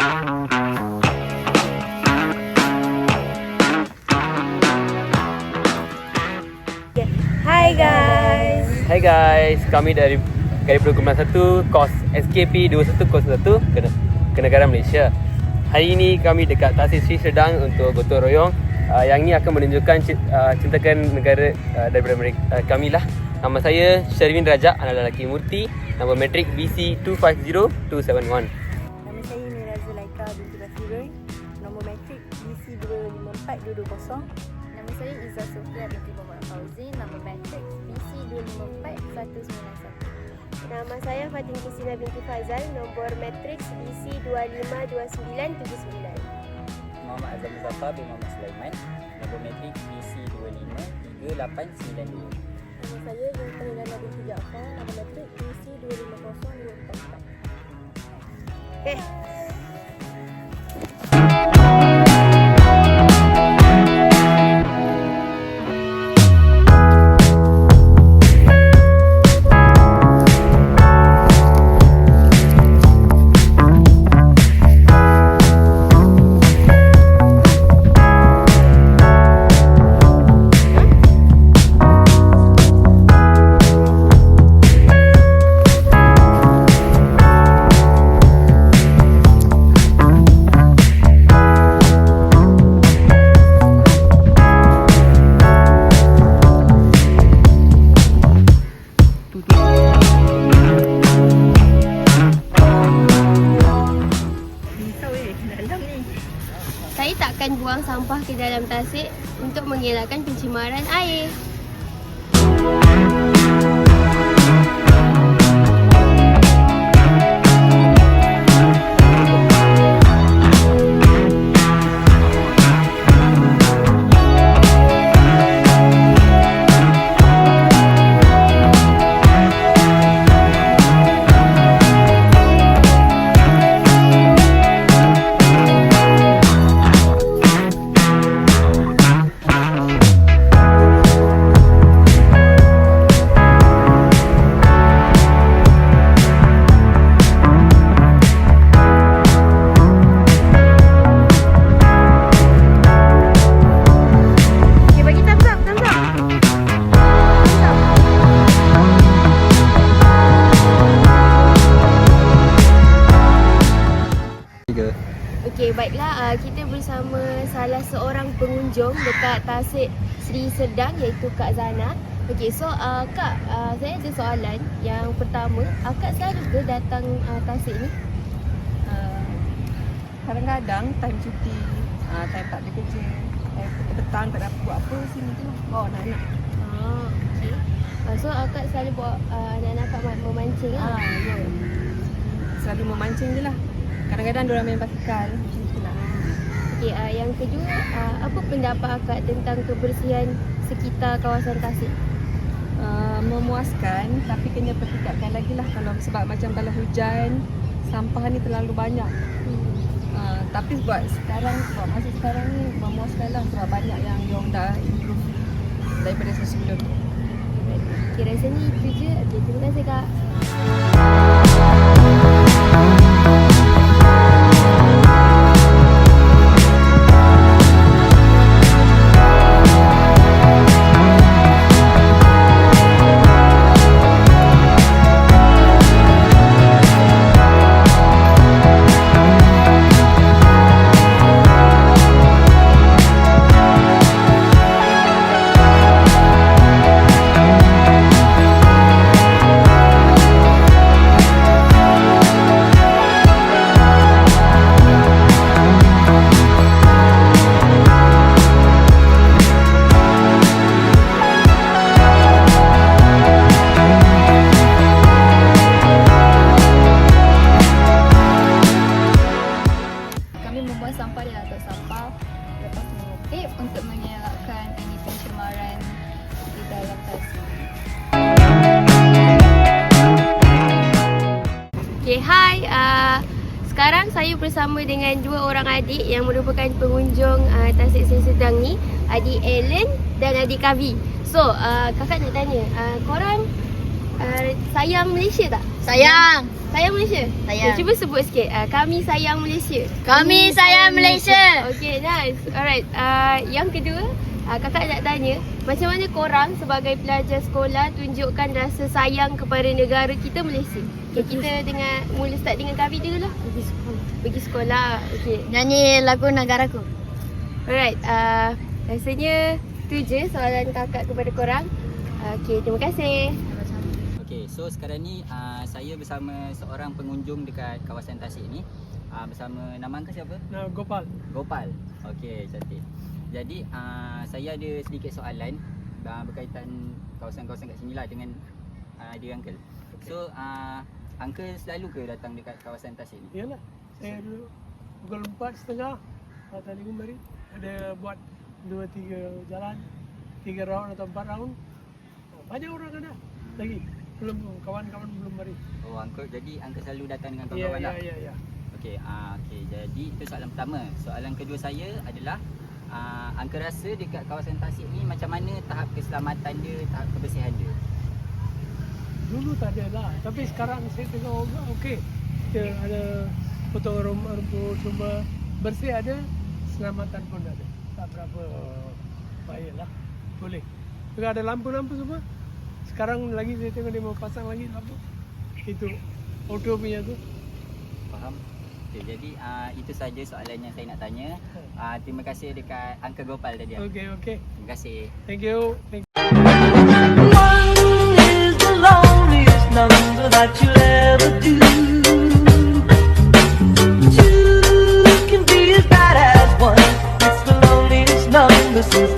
Hai guys. Hai guys, kami dari Garib Kumpulan 1 Kos SKP 2101 Kena Kenegara Malaysia. Hari ini kami dekat Tasik Sri Sedang untuk gotong royong. Uh, yang ini akan menunjukkan uh, cintakan negara uh, daripada mereka, uh, kami lah. Nama saya Sherwin Rajak, anak lelaki Murti. Nombor matrik BC 250271. 254220. Nama saya Izzah Sofia binti Muhammad Fauzi, nama matrix BC 254191. Nama saya Fatin Kusina binti Faizal, nombor matrix BC 252979. Muhammad Azam Muzaffar bin Muhammad Sulaiman Nombor matrik BC 253892 Nama saya Lana binti Jaafar. Nama matrik BC 250244. Okay. Takkan buang sampah ke dalam tasik untuk mengelakkan pencemaran air. Uh, kita bersama salah seorang pengunjung dekat Tasik Sri Sedang iaitu Kak Zana. Okey, so uh, Kak, uh, saya ada soalan. Yang pertama, uh, Kak selalu ke datang uh, Tasik ni? Ah, Kadang-kadang time cuti, ah, time tak ada kerja, time petang tak dapat buat apa sini tu. Bawa anak-anak. Ah, okey. Uh, so uh, Kak selalu bawa uh, anak-anak Kak ma- memancing lah. Ah, ya. Selalu memancing je lah. Kadang-kadang diorang main basikal. Macam tu lah. Okey, uh, yang kedua, uh, apa pendapat Akak tentang kebersihan sekitar kawasan Tasik? Uh, memuaskan tapi kena pertikatkan lagi lah kalau sebab macam kalau hujan sampah ni terlalu banyak uh, tapi buat sekarang buat masa sekarang ni memuaskan lah sebab banyak yang diorang dah improve daripada sebelum Okay, rasanya itu je. Okay, terima kasih Kak. Sekarang saya bersama dengan dua orang adik yang merupakan pengunjung uh, Tasik Seri Sedang ni. Adik Ellen dan adik Kavi. So, uh, kakak nak tanya, uh, korang uh, sayang Malaysia tak? Sayang. Sayang Malaysia? Sayang. Okay, cuba sebut sikit. Uh, kami sayang Malaysia. Kami sayang Malaysia. Okay, nice. Alright. Uh, yang kedua, uh, kakak nak tanya, macam mana korang sebagai pelajar sekolah tunjukkan rasa sayang kepada negara kita Malaysia? Okay, kita dengan mula start dengan Kavi dulu lah. Pergi sekolah. Pergi sekolah. Okay. Nyanyi lagu negaraku. Alright. Uh, rasanya tu je soalan kakak kepada korang. Uh, okay, terima kasih. Okey, so sekarang ni uh, saya bersama seorang pengunjung dekat kawasan Tasik ni. Uh, bersama nama angka siapa? Nah, Gopal. Gopal. Okey, cantik. Jadi uh, saya ada sedikit soalan uh, berkaitan kawasan-kawasan kat sini lah dengan uh, dia uncle. So uh, uncle selalu ke datang dekat kawasan Tasik ni? Iyalah. Saya dulu pukul empat setengah atau lima mari ada buat dua tiga jalan, tiga round atau empat round. Oh, Banyak orang ada lagi. Belum kawan-kawan belum mari. Oh, uncle jadi uncle selalu datang dengan Ya, kawan-kawan ya, lah. ya, ya. Okey, ah okey. Jadi itu soalan pertama. Soalan kedua saya adalah ah angka rasa dekat kawasan Tasik ni macam mana tahap keselamatan dia, tahap kebersihan dia? Dulu tak ada lah. Tapi sekarang saya tengok oh, okey. Kita ada potong rumput semua bersih ada, selamatan pun ada. Tak berapa bahaya lah. Boleh. Juga ada lampu-lampu semua. Sekarang lagi saya tengok dia mau pasang lagi lampu. Itu auto punya tu. Faham? Okay, jadi uh, itu saja soalan yang saya nak tanya. Uh, terima kasih dekat Uncle Gopal tadi. Okay, okay. Terima kasih. Thank you. Thank you. This is